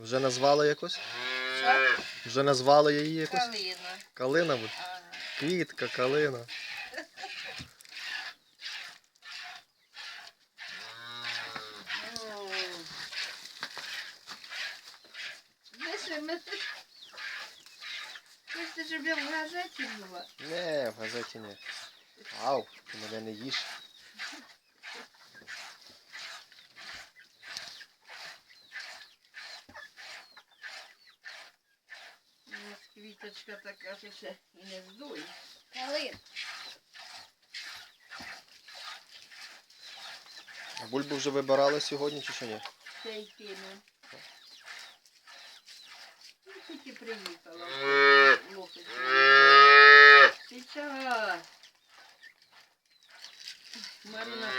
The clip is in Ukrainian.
Вже назвали якось? Що? Вже назвали її якось? Калина. Калина буде? Ага. Квітка, калина. Хочете, щоб я в газеті була? Не, в газеті ні. Ау, ти мене не їж. Квіточка така, що ще і не здує. Калин. А бульбу вже вибирали сьогодні чи що ні? Ще й кинув. Ну, тільки приїхала. Лопить. Сейчас. Марина